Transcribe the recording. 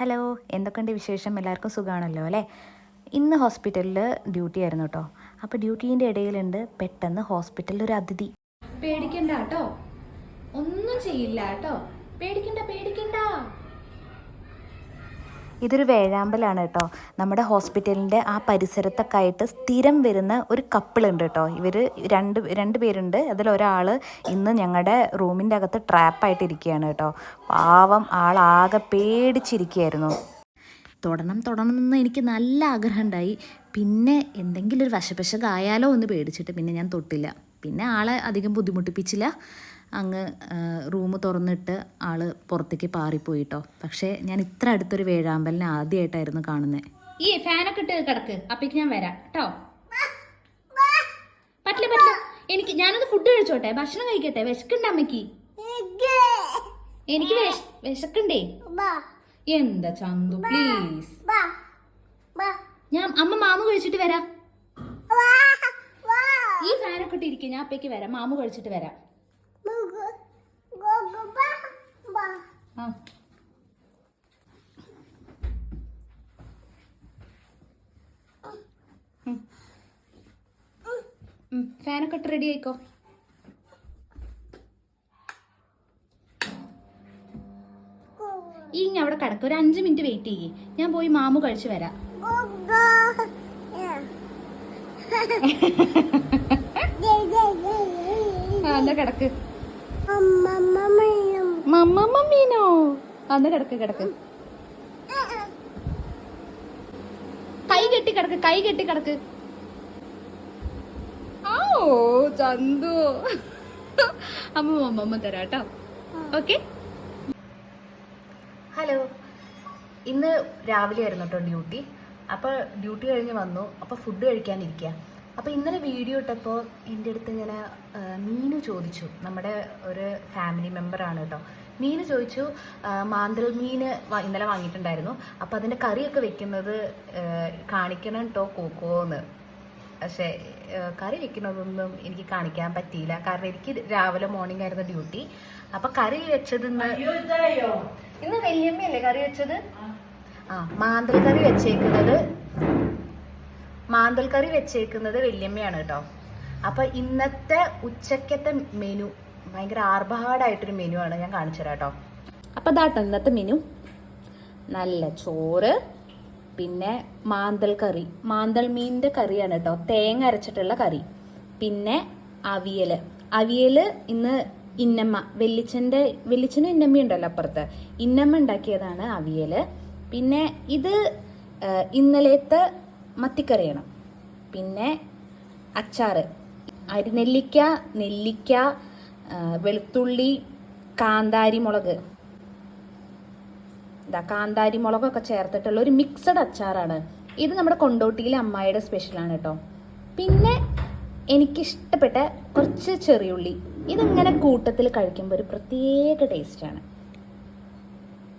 Hello എന്തൊക്കെയുണ്ട് വിശേഷം? എല്ലാവർക്കും സുഖമാണല്ലോ അല്ലേ? ഇന്ന് ഹോസ്പിറ്റലിൽ ഡ്യൂട്ടി ആയിരുന്നു കേട്ടോ അപ്പോൾ ഡ്യൂട്ടീന്റെ ഇടയിലുണ്ട് പെട്ടെന്ന് ഹോസ്പിറ്റലിൽ ഒരു അതിഥി. പേടിക്കണ്ട കേട്ടോ ഒന്നും ചെയ്യില്ല കേട്ടോ പേടിക്കണ്ട പേടിക്കണ്ട. ഇതൊരു വേഴാമ്പലാണ് കേട്ടോ. നമ്മുടെ ഹോസ്പിറ്റലിന്റെ ആ പരിസരത്തൊക്കെ ആയിട്ട് സ്ഥിരം വരുന്ന ഒരു കപ്പിളുണ്ട് കേട്ടോ. ഇവർ രണ്ട് രണ്ട് പേരുണ്ട്. അതിലൊരാൾ ഇന്ന് ഞങ്ങളുടെ റൂമിന്റെ അകത്ത് ട്രാപ്പായിട്ട് ഇരിക്കുകയാണ് കേട്ടോ. പാവം ആളാകെ പേടിച്ചിരിക്കുകയായിരുന്നു. തൊടണം തൊടണം എനിക്ക് നല്ല ആഗ്രഹമുണ്ടായി പിന്നെ എന്തെങ്കിലും ഒരു വശപശകായാലോ എന്ന് പേടിച്ചിട്ട് പിന്നെ ഞാൻ തൊട്ടില്ല. പിന്നെ ആളെ അധികം ബുദ്ധിമുട്ടിപ്പിച്ചില്ല. അങ്ങ് റൂം തുറന്നിട്ട് ആൾ പുറത്തേക്ക് പാറിപ്പോയിട്ടോ. പക്ഷേ ഞാൻ ഇത്ര അടുത്തൊരു വേഴാമ്പലിനെ ആദ്യമായിട്ടായിരുന്നു കാണുന്നത് ഈ ഫാനൊക്കെ ഇട്ട് കിടക്ക്. അപ്പേക്ക് ഞാൻ വരാം. കേട്ടോ പറ്റില്ല പറ്റില്ല. എനിക്ക് ഞാനൊന്ന് ഫുഡ് കഴിച്ചോട്ടെ. ഭക്ഷണം കഴിക്കട്ടെ. വിശക്കുണ്ട് അമ്മയ്ക്ക്. എനിക്ക് വിശ- വിശക്കണ്ടേ. എന്താ ചന്തു പ്ലീസ് ഞാൻ അമ്മ മാമു കഴിച്ചിട്ട് വരാം. ഫാനൊക്കെ ഇട്ട് ഇരിക്കും ഞാൻ അപ്പേക്ക് വരാം. മാമു കഴിച്ചിട്ട് വരാം. ആ. ഫാനൊക്കെ ഇട്ട് റെഡി ആയിക്കോ? ഈ ഇങ്ങ് അവിടെ കിടക്ക. ഒരു അഞ്ച് മിനിറ്റ് വെയിറ്റ് ചെയ്യേ. ഞാൻ പോയി മാമു കഴിച്ചു വരാം. ആ, എന്നാ കിടക്ക്. മമ്മ മമ്മീനോ അന്ന് കിടക്ക് കിടക്ക്. കൈ കെട്ടി കിടക്ക് കൈ കെട്ടി കിടക്ക്. ഓ ചന്തു. അമ്മ മമ്മമ്മ തരാട്ടോ. ഓക്കെ? ഹലോ. ഇന്ന് രാവിലെ ആയിരുന്നു കേട്ടോ ഡ്യൂട്ടി. അപ്പോൾ ഡ്യൂട്ടി കഴിഞ്ഞ് വന്നു. അപ്പോൾ ഫുഡ് കഴിക്കാനിരിക്കുക അപ്പോൾ ഇന്നലെ വീഡിയോ ഇട്ടപ്പോൾ എന്റെ അടുത്ത് ഇങ്ങനെ മീനു ചോദിച്ചു. നമ്മുടെ ഒരു ഫാമിലി മെമ്പറാണ് കേട്ടോ മീന് ചോദിച്ചു മാന്തൽ മീൻ ഇന്നലെ വാങ്ങിയിട്ടുണ്ടായിരുന്നു. അപ്പോൾ അതിന്റെ കറിയൊക്കെ വെക്കുന്നത് കാണിക്കണം കേട്ടോ കോക്കോന്ന്. പക്ഷേ കറി വെക്കുന്നതൊന്നും എനിക്ക് കാണിക്കാൻ പറ്റിയില്ല. കാരണം എനിക്ക് രാവിലെ മോർണിംഗ് ആയിരുന്നു ഡ്യൂട്ടി അപ്പൊ കറി വെച്ചത് ഇന്ന് ഇന്ന് വല്യമ്മയല്ലേ കറി വെച്ചത്? ആ മാന്തൽ കറി വെച്ചേക്കുന്നത് മാന്തൽ കറി വെച്ചേക്കുന്നത് വല്യമ്മയാണ് കേട്ടോ. അപ്പൊ ഇന്നത്തെ ഉച്ചക്കത്തെ മെനു ഭയങ്കര ആർഭാടായിട്ടൊരു മെനു ആണ് ഞാൻ കാണിച്ചു തരാം കേട്ടോ. അപ്പൊ അതാട്ടോ ഇന്നത്തെ മെനു നല്ല ചോറ് പിന്നെ മാന്തൽ കറി മാന്തൽ മീനിന്റെ കറിയാണ് കേട്ടോ. തേങ്ങ അരച്ചിട്ടുള്ള കറി. പിന്നെ അവിയൽ അവിയൽ ഇന്ന് ഇന്നമ്മ വെല്ലിച്ചന്റെ വെല്ലിച്ചനും ഇന്നമ്മ ഉണ്ടല്ലോ അപ്പുറത്ത്. ഇന്നമ്മ ഉണ്ടാക്കിയതാണ് അവിയൽ. പിന്നെ ഇത് ഇന്നലത്തെ മത്തിക്കറിയാണ്. പിന്നെ അച്ചാറ്. അരിനെല്ലിക്ക നെല്ലിക്ക വെളുത്തുള്ളി കാന്താരി മുളക്. ഇതാ കാന്താരി മുളകൊക്കെ ചേർത്തിട്ടുള്ള ഒരു മിക്സഡ് അച്ചാറാണ്. ഇത് നമ്മുടെ കൊണ്ടോട്ടിയിലെ അമ്മായിയുടെ സ്പെഷ്യലാണ് കേട്ടോ. പിന്നെ എനിക്കിഷ്ടപ്പെട്ട കുറച്ച് ചെറിയുള്ളി. ഇതിങ്ങനെ കൂട്ടത്തിൽ കഴിക്കുമ്പോൾ ഒരു പ്രത്യേക ടേസ്റ്റാണ്